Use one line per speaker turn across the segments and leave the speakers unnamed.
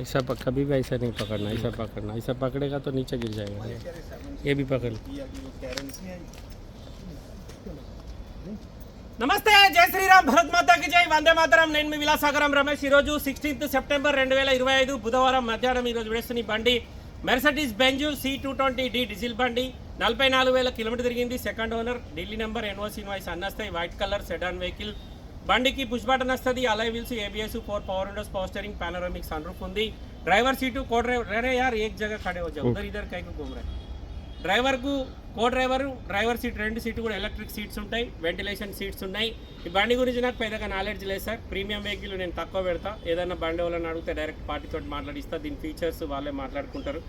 ऐसा पक कभी भी ऐसा नहीं पकड़ना ऐसा पकड़ना ऐसा पकड़ेगा तो नीचे गिर जाएगा ये ये भी पकड़
నమస్తే జై శ్రీరామ్ భరత్ మాతాకి జై వందే మాతరం నేను మీ విలాసాగరం రమేష్ ఈరోజు సిక్స్టీన్త్ సెప్టెంబర్ రెండు వేల ఇరవై ఐదు బుధవారం మధ్యాహ్నం ఈరోజు విడేస్తున్న ఈ బండి Mercedes Benz C two twenty D diesel బండి నలభై నాలుగు వేల కిలోమీటర్ తిరిగింది second owner Delhi number NOC invoice అన్నీ వస్తాయి వైట్ కలర్ సెడాన్ వెహికల్ బండికి పుష్ బటన్ వస్తుంది alloy wheels ABS four power windows power steering panoramic sunroof ఉంది. డ్రైవర్ సీటు కో డ్రైవర్ यार एक जगह खड़े हो जाओ उधर इधर कहीं घूम డ్రైవర్కు కో డ్రైవర్ డ్రైవర్ సీట్ రెండు సీట్ కూడా ఎలక్ట్రిక్ సీట్స్ ఉంటాయి. వెంటిలేషన్ సీట్స్ ఉన్నాయి. ఈ బండి గురించి నాకు పెద్దగా నాలెడ్జ్ లేదు సార్. ప్రీమియం వెహికల్ నేను తక్కువ పెడతా. ఏదైనా బండి వాళ్ళని అడిగితే డైరెక్ట్ పార్టీతో మాట్లాడిస్తా. దీని ఫీచర్స్ వాళ్ళే మాట్లాడుకుంటారు.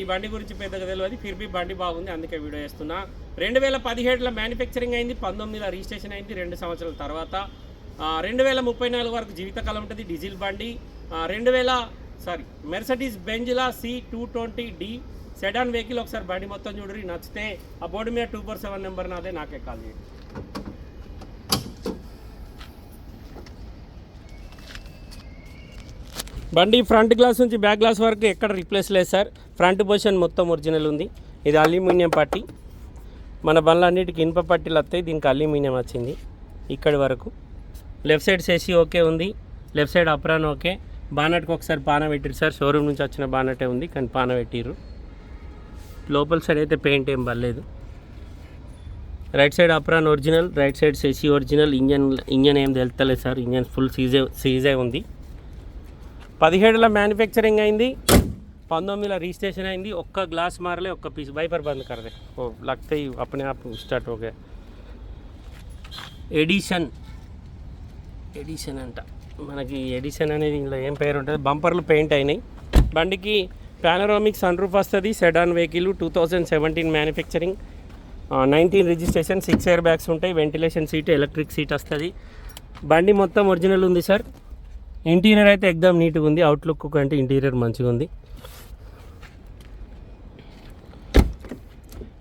ఈ బండి గురించి పెద్దగా తెలియదు. ఫిర్బీ బండి బాగుంది అందుకే వీడియో వేస్తున్నా రెండు వేల పదిహేడులో మ్యానుఫ్యాక్చరింగ్ అయింది పంతొమ్మిదిలో రిజిస్ట్రేషన్ అయింది రెండు సంవత్సరాల తర్వాత. రెండు వేల ముప్పై నాలుగు వరకు జీవితకాలం ఉంటుంది డీజిల్ బండి. రెండు వేల sorry Mercedes బెంజ్లా C two twenty D sedan vehicle ఒకసారి బండి మొత్తం చూడరి నచ్చితే ఆ బోర్డు మీద టూ ఫోర్ సెవెన్ నెంబర్ నాదే నాకే కాల్ చేయండి. బండి ఫ్రంట్ గ్లాస్ నుంచి బ్యాక్ గ్లాస్ వరకు ఎక్కడ రిప్లేస్ లేదు సార్. ఫ్రంట్ పొజిషన్ మొత్తం ఒరిజినల్ ఉంది. ఇది అల్యూమినియం పట్టి. మన బండ్లన్నిటికి ఇనుప పట్టీలు వస్తాయి. దీనికి అల్యూమినియం వచ్చింది. ఇక్కడి వరకు. లెఫ్ట్ సైడ్ సేసీ ఓకే ఉంది. Left side apron okay. బానట్కి ఒకసారి పాన పెట్టిరు సార్. షోరూమ్ నుంచి వచ్చిన బానటే ఉంది కానీ పాన పెట్టిర్రు. లోపల సైడ్ అయితే పెయింట్ ఏం పర్లేదు right side apron original right side chassis original engine engine ఏం తెలుస్తలేదు సార్. ఇంజన్ ఫుల్ సీజే సీజే ఉంది. పదిహేడులో మ్యానుఫ్యాక్చరింగ్ అయింది పంతొమ్మిదిలో రిజిస్ట్రేషన్ అయింది ఒక్క గ్లాస్ మారలే ఒక్క పీస్ వైపర్ బంద్ कर दे वो लगते ही अपने आप स्टार्ट हो गया ఎడిషన్ ఎడిషన్ అంట మనకి ఎడిషన్ అనేది ఇందులో ఏం పేరు ఉంటుంది బంపర్లు పెయింట్ అయినాయి బండికి పానరామిక్ సన్ రూఫ్ వస్తుంది sedan vehicle two thousand seventeen manufacturing nineteen registration six airbags ఉంటాయి వెంటిలేషన్ సీట్ ఎలక్ట్రిక్ సీట్ వస్తుంది బండి మొత్తం ఒరిజినల్ ఉంది సార్ ఇంటీరియర్ అయితే ఎగ్దమ్ నీట్గా ఉంది. అవుట్లుక్ కంటే ఇంటీరియర్ మంచిగా ఉంది.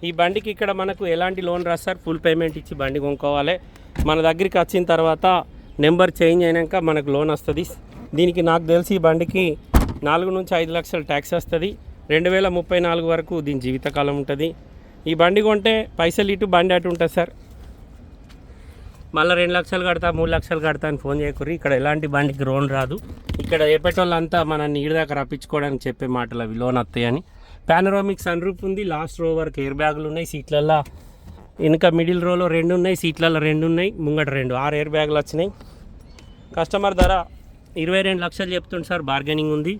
ఈ బండికి ఇక్కడ మనకు ఎలాంటి లోన్ రాదు సార్. ఫుల్ పేమెంట్ ఇచ్చి బండి కొనుక్కోవాలి. మన దగ్గరికి వచ్చిన తర్వాత నెంబర్ చేంజ్ అయినాక మనకు లోన్ వస్తుంది. దీనికి నాకు తెలిసి ఈ బండికి నాలుగు నుంచి ఐదు లక్షల ట్యాక్స్ వస్తుంది. రెండు వేల ముప్పై నాలుగు వరకు దీని జీవితకాలం ఉంటుంది. ఈ బండి కొంటే పైసలు ఇటు బండి అటు ఉంటుంది సార్. మళ్ళీ రెండు లక్షలు కడతా మూడు లక్షలు కడతా అని ఫోన్ చేయకూరి ఇక్కడ ఎలాంటి బండికి లోన్ రాదు. ఇక్కడ ఏపేటోళ్ళంతా మనల్ని ఈడ దాకా రప్పించుకోవడానికి చెప్పే మాటలు అవి లోన్ వస్తాయని పానరామిక్ సన్ రూప్ ఉంది లాస్ట్ రో వరకు ఎయిర్ బ్యాగులు ఉన్నాయి సీట్లల్లో వెనుక మిడిల్ రోలో రెండు ఉన్నాయి సీట్లలో రెండు ఉన్నాయి ముంగట రెండు. ఆరు ఎయిర్ బ్యాగులు వచ్చినాయి. కస్టమర్ ధర ఇరవై రెండు లక్షలు చెప్తుంది సార్ బార్గెనింగ్ ఉంది.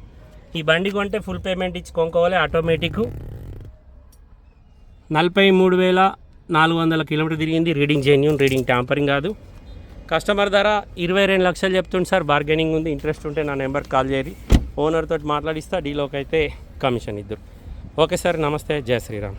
ఈ బండి కొంటే ఫుల్ పేమెంట్ ఇచ్చి కొనుక్కోవాలి ఆటోమేటిక్ నలభై మూడు వేల నాలుగు వందల కిలోమీటర్ తిరిగింది. రీడింగ్ జెన్యూన్ రీడింగ్ ట్యాంపరింగ్ కాదు. కస్టమర్ ధర ఇరవై రెండు లక్షలు చెప్తుంది సార్. బార్గెనింగ్ ఉంది. ఇంట్రెస్ట్ ఉంటే నా నెంబర్ కాల్ చేయరి ఓనర్తో మాట్లాడిస్తా. డీలోకి అయితే కమిషన్ ఇద్దరు. Okay sir. నమస్తే. జయ శ్రీరామ్.